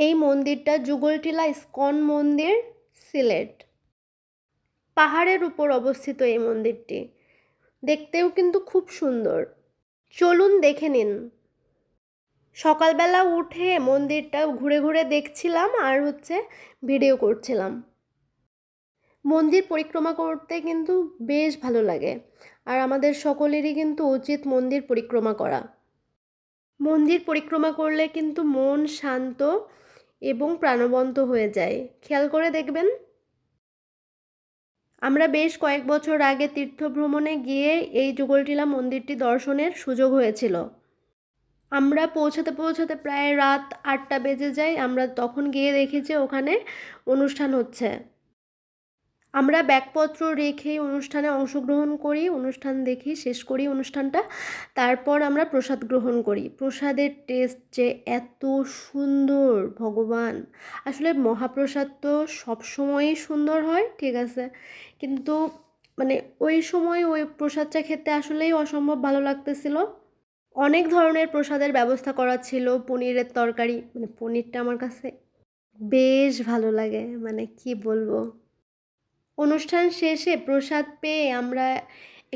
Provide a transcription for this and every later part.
এই মন্দিরটা যুগলটিলা ইস্কন মন্দির, সিলেট। পাহাড়ের উপর অবস্থিত এই মন্দিরটি। দেখতেও কিন্তু খুব সুন্দর। চলুন দেখে নিন। সকালবেলা উঠে মন্দিরটা ঘুরে ঘুরে দেখছিলাম আর হচ্ছে ভিডিও করছিলাম। মন্দির পরিক্রমা করতে কিন্তু বেশ ভালো লাগে আর আমাদের সকলেরই কিন্তু উচিত মন্দির পরিক্রমা করা। মন্দির পরিক্রমা করলে কিন্তু মন শান্ত এবং প্রাণবন্ত হয়ে যায়। খেয়াল করে দেখবেন। আমরা বেশ কয়েক বছর আগে তীর্থ ভ্রমণে গিয়ে এই যুগলটিলা মন্দিরটি দর্শনের সুযোগ হয়েছিল। আমরা পৌঁছাতে পৌঁছাতে প্রায় রাত আটটা বেজে যায়। আমরা তখন গিয়ে দেখি যে ওখানে অনুষ্ঠান হচ্ছে। আমরা ব্যাগপত্র রেখে অনুষ্ঠানে অংশগ্রহণ করি, অনুষ্ঠান দেখি, শেষ করি অনুষ্ঠানটা। তারপর আমরা প্রসাদ গ্রহণ করি। প্রসাদের টেস্ট যে এত সুন্দর, ভগবান! আসলে মহাপ্রসাদ তো সবসময়ই সুন্দর হয়, ঠিক আছে? কিন্তু মানে ওই সময় ওই প্রসাদটা খেতে আসলেই অসম্ভব ভালো লাগতেছিল। অনেক ধরনের প্রসাদের ব্যবস্থা করা ছিল, পনিরের তরকারি। মানে পনিরটা আমার কাছে বেশ ভালো লাগে মানে কি বলব? অনুষ্ঠান শেষে প্রসাদ পেয়ে আমরা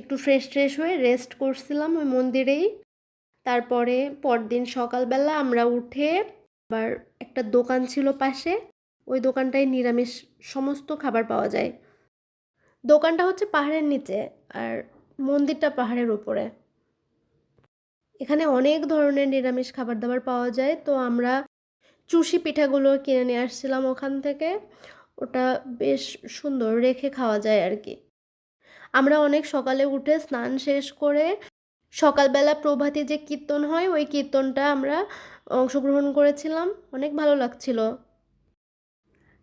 একটু ফ্রেশ ট্রেশ হয়ে রেস্ট করছিলাম ওই মন্দিরেই। তারপরে পরদিন সকালবেলা আমরা উঠে আবার একটা দোকান ছিল পাশে, ওই দোকানটায় নিরামিষ সমস্ত খাবার পাওয়া যায়। দোকানটা হচ্ছে পাহাড়ের নিচে আর মন্দিরটা পাহাড়ের উপরে। এখানে অনেক ধরনের নিরামিষ খাবার দাবার পাওয়া যায়, তো আমরা চুষি পিঠাগুলো কিনে নিয়ে আসছিলাম ওখান থেকে। ওটা বেশ সুন্দর রেখে খাওয়া যায় আর কি। আমরা অনেক সকালে উঠে স্নান শেষ করে সকালবেলা প্রভাতী যে কীর্তন হয়, ওই কীর্তনটা আমরা অংশগ্রহণ করেছিলাম। অনেক ভালো লাগছিল।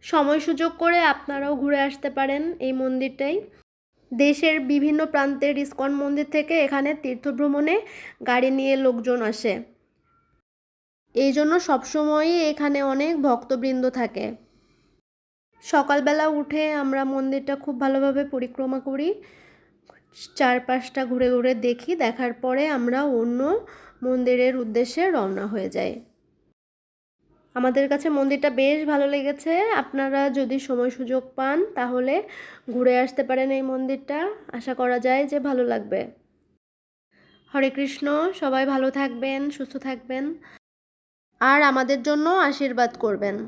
সময় সুযোগ করে আপনারাও ঘুরে আসতে পারেন এই মন্দিরটাই। দেশের বিভিন্ন প্রান্তের ইস্কন মন্দির থেকে এখানে তীর্থভ্রমণে গাড়ি নিয়ে লোকজন আসে। এই জন্য সবসময়ই এখানে অনেক ভক্তবৃন্দ থাকে। সকালবেলা উঠে আমরা মন্দিরটা খুব ভালোভাবে পরিক্রমা করি। চারপাশটা ঘুরে ঘুরে দেখি, দেখার পরে আমরা অন্য মন্দিরের উদ্দেশ্যে রওনা হয়ে যাই। আমাদের কাছে মন্দিরটা বেশ ভালো লেগেছে। আপনারা যদি সময় সুযোগ পান, তাহলে ঘুরে আসতে পারেন এই মন্দিরটা। আশা করা যায় যে ভালো লাগবে। হরে কৃষ্ণ, সবাই ভালো থাকবেন, সুস্থ থাকবেন। আর আমাদের জন্য আশীর্বাদ করবেন।